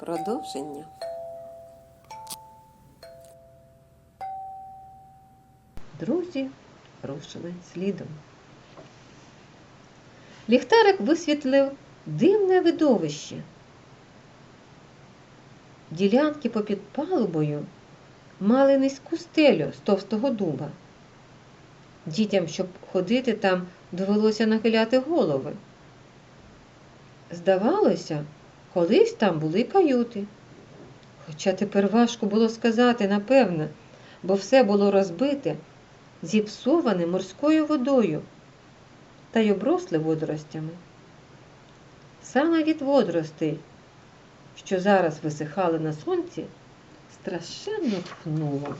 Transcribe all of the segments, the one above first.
Продовження. Друзі рушили слідом. Ліхтарик висвітлив дивне видовище. Ділянки попід палубою мали низьку стелю з товстого дуба. Дітям, щоб ходити там, довелося нахиляти голови. Здавалося, колись там були каюти. Хоча тепер важко було сказати, напевне, бо все було розбите, зіпсоване морською водою та й обросли водоростями. Саме від водоростей, що зараз висихали на сонці, страшенно тхнуло.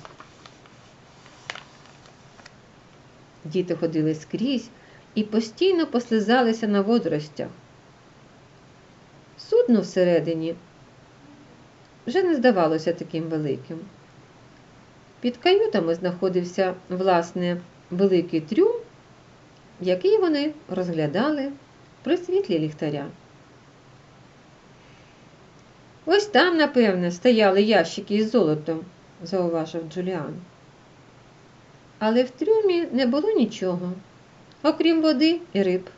Діти ходили скрізь і постійно послизалися на водоростях. Судно всередині вже не здавалося таким великим. Під каютами знаходився, власне, великий трюм, який вони розглядали при світлі ліхтаря. Ось там, напевне, стояли ящики із золотом, зауважив Джуліан. Але в трюмі не було нічого, окрім води і риб.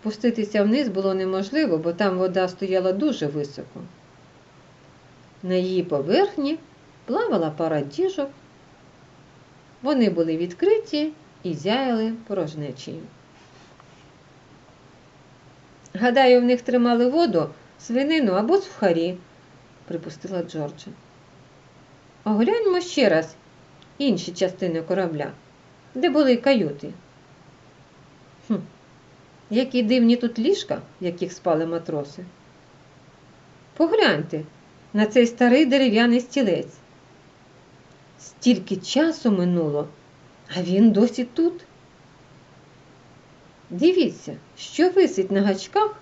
Спуститися вниз було неможливо, бо там вода стояла дуже високо. На її поверхні плавала пара діжок. Вони були відкриті і зяяли порожнечею. Гадаю, в них тримали воду, свинину або сухарі, припустила Джорджа. Огляньмо ще раз інші частини корабля, де були каюти. Які дивні тут ліжка, в яких спали матроси. Погляньте на цей старий дерев'яний стілець. Стільки часу минуло, а він досі тут. Дивіться, що висить на гачках,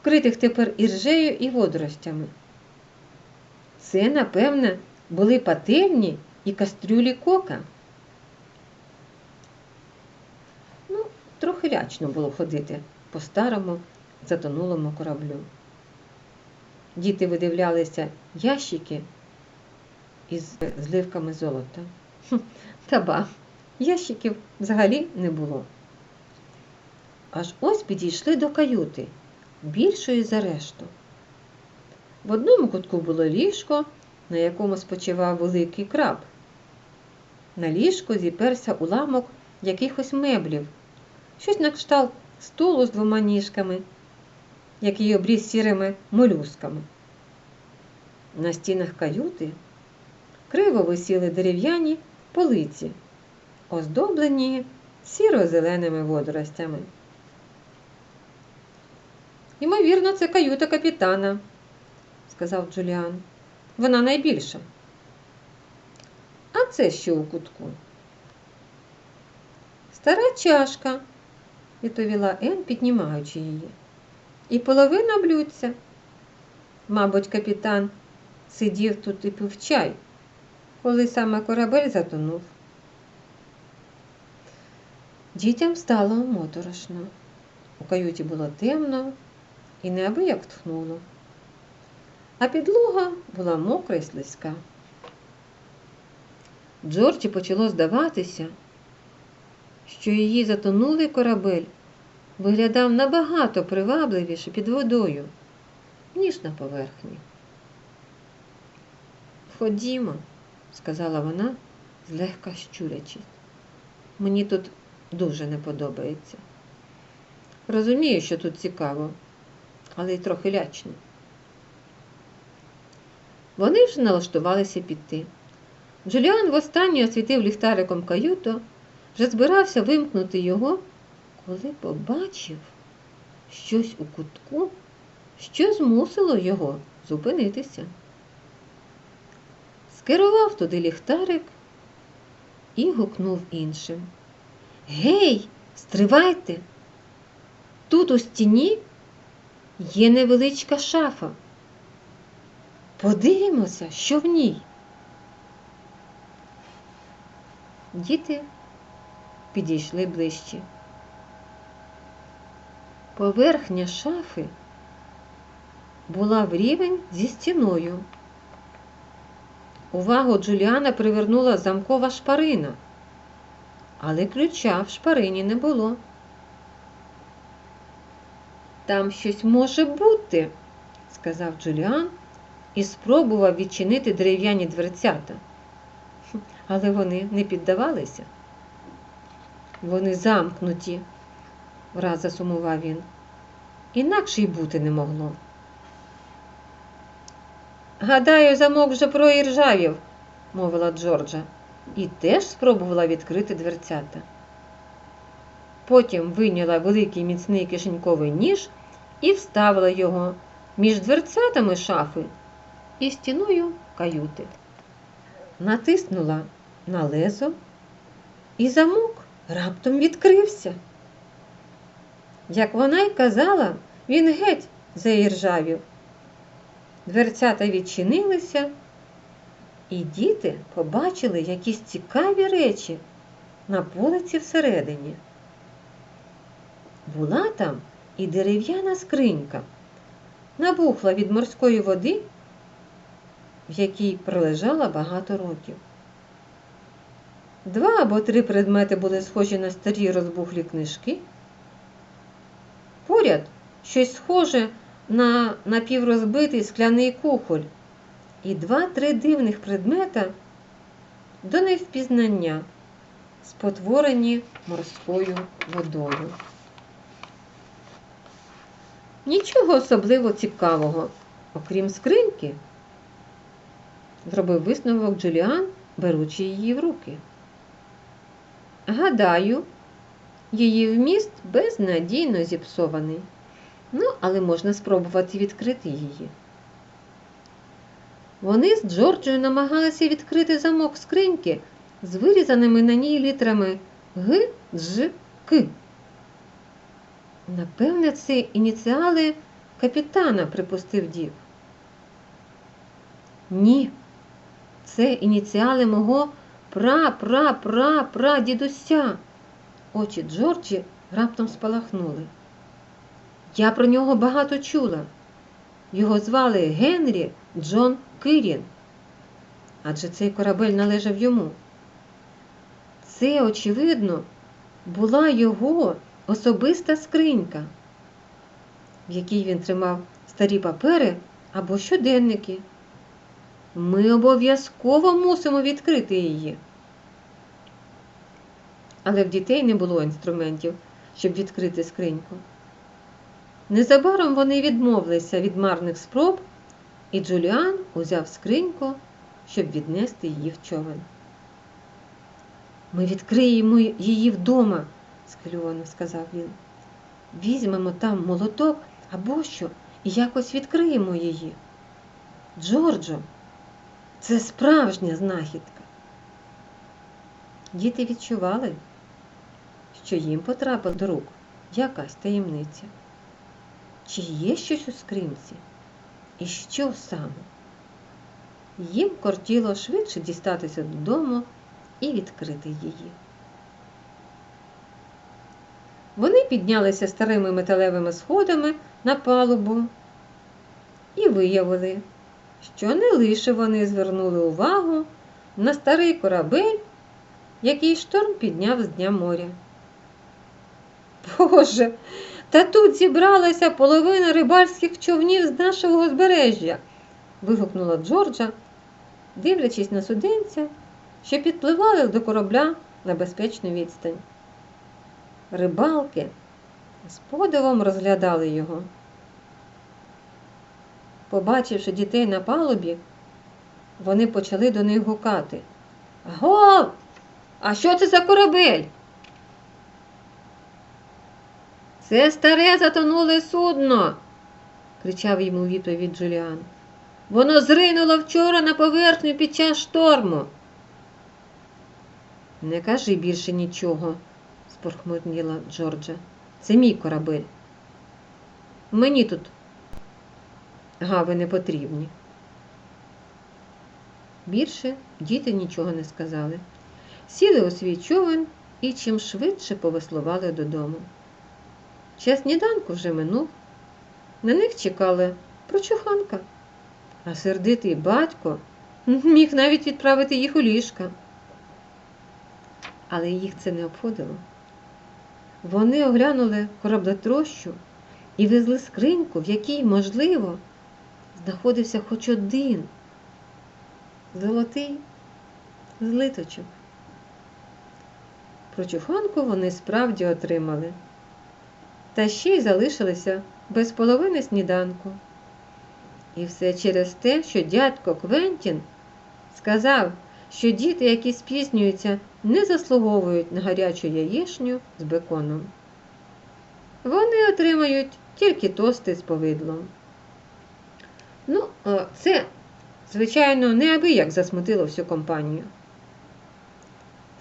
вкритих тепер іржею і водоростями. Це, напевне, були пательні і кастрюлі кока. Ну, трохи лячно було ходити по старому затонулому кораблю. Діти видивлялися ящики із зливками золота. Та ба, ящиків взагалі не було. Аж ось підійшли до каюти, більшої за решту. В одному кутку було ліжко, на якому спочивав великий краб. На ліжку зіперся уламок якихось меблів, щось на кшталт столу з двома ніжками, який обріз сірими молюсками. На стінах каюти криво висіли дерев'яні полиці, оздоблені сіро-зеленими водоростями. Ймовірно, це каюта капітана, сказав Джуліан. Вона найбільша. А це що у кутку? Стара чашка, відповіла Ен, піднімаючи її. І половина блюдця. Мабуть, капітан сидів тут і пив чай, коли саме корабель затонув. Дітям стало моторошно. У каюті було темно і неабияк тхнуло, а підлога була мокра й слизька. Джорджі почало здаватися, що її затонулий корабель виглядав набагато привабливіше під водою, ніж на поверхні. Ходімо, сказала вона, злегка щурячись. Мені тут дуже не подобається. Розумію, що тут цікаво, але й трохи лячно. Вони вже налаштувалися піти. Джуліан востаннє освітив ліхтариком каюту, вже збирався вимкнути його, коли побачив щось у кутку, що змусило його зупинитися. Скерував туди ліхтарик і гукнув іншим. Гей, стривайте! Тут у стіні є невеличка шафа. Подивимося, що в ній. Діти підійшли ближче. Поверхня шафи була в рівень зі стіною. Увагу Джуліана привернула замкова шпарина, але ключа в шпарині не було. Там щось може бути, сказав Джуліан і спробував відчинити дерев'яні дверцята. Але вони не піддавалися. Вони замкнуті, враз засумував він. Інакше й бути не могло. Гадаю, замок вже проіржавів, мовила Джорджа, і теж спробувала відкрити дверцята. Потім вийняла великий міцний кишеньковий ніж і вставила його між дверцятами шафи і стіною каюти. Натиснула на лезо, і замок раптом відкрився. Як вона й казала, він геть заіржавів. Дверцята відчинилися, і діти побачили якісь цікаві речі на полиці всередині. Була там і дерев'яна скринька, набухла від морської води, в якій пролежала багато років. Два або три предмети були схожі на старі розбухлі книжки. Поряд щось схоже на напіврозбитий скляний кухоль і два-три дивних предмета до невпізнання, спотворені морською водою. Нічого особливо цікавого, окрім скриньки, зробив висновок Джуліан, беручи її в руки. Гадаю, її вміст безнадійно зіпсований. Ну, але можна спробувати відкрити її. Вони з Джорджою намагалися відкрити замок скриньки з вирізаними на ній літерами Г, Дж, К. Напевне, це ініціали капітана, припустив дів. Ні, це ініціали мого пра-пра-пра-пра дідуся. Очі Джорджі раптом спалахнули. Я про нього багато чула. Його звали Генрі Джон Кирін. Адже цей корабель належав йому. Це, очевидно, була його особиста скринька, в якій він тримав старі папери або щоденники. Ми обов'язково мусимо відкрити її. Але в дітей не було інструментів, щоб відкрити скриньку. Незабаром вони відмовилися від марних спроб, і Джуліан узяв скриньку, щоб віднести її в човен. Ми відкриємо її вдома, схвильовано сказав він. Візьмемо там молоток або що і якось відкриємо її. Джорджо, це справжня знахідка. Діти відчували, що їм потрапила до рук якась таємниця. Чи є щось у скринці? І що саме? Їм кортіло швидше дістатися додому і відкрити її. Вони піднялися старими металевими сходами на палубу і виявили, що не лише вони звернули увагу на старий корабель, який шторм підняв з дня моря. Боже, та тут зібралася половина рибальських човнів з нашого узбережжя, вигукнула Джорджа, дивлячись на суденця, що підпливали до корабля на безпечну відстань. Рибалки з подивом розглядали його. Побачивши дітей на палубі, вони почали до них гукати. Го! А що це за корабель? Це старе затонуле судно, кричав йому відповідь Джуліан. Воно зринуло вчора на поверхню під час шторму. Не кажи більше нічого, спорхмурніла Джорджа. Це мій корабель. Мені тут гави не потрібні. Більше діти нічого не сказали. Сіли у свій човен і чим швидше повеслували додому. Час сніданку вже минув. На них чекали прочуханка. А сердитий батько міг навіть відправити їх у ліжка. Але їх це не обходило. Вони оглянули кораблетрощу і везли скриньку, в якій, можливо, знаходився хоч один золотий злиточок. Прочуханку вони справді отримали, та ще й залишилися без половини сніданку. І все через те, що дядько Квентін сказав, що діти, які спізнюються, не заслуговують на гарячу яєчню з беконом. Вони отримають тільки тости з повидлом. Ну, це, звичайно, неабияк засмутило всю компанію.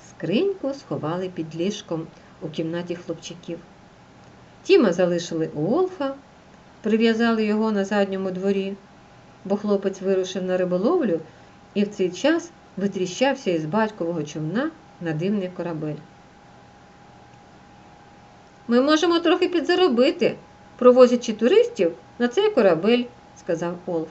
Скриньку сховали під ліжком у кімнаті хлопчиків. Тіма залишили у Олфа, прив'язали його на задньому дворі, бо хлопець вирушив на риболовлю і в цей час витріщався із батькового човна на дивний корабель. Ми можемо трохи підзаробити, провозячи туристів на цей корабель, сказав Олф.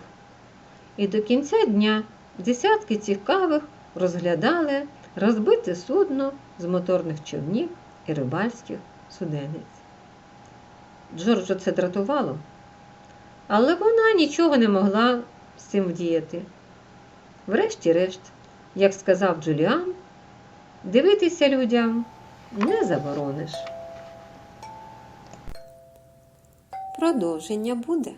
І до кінця дня десятки цікавих розглядали розбите судно з моторних човнів і рибальських суденець. Джорджу це дратувало, але вона нічого не могла з цим вдіяти. Врешті-решт, як сказав Джуліан, дивитися людям не заборониш. Продовження буде.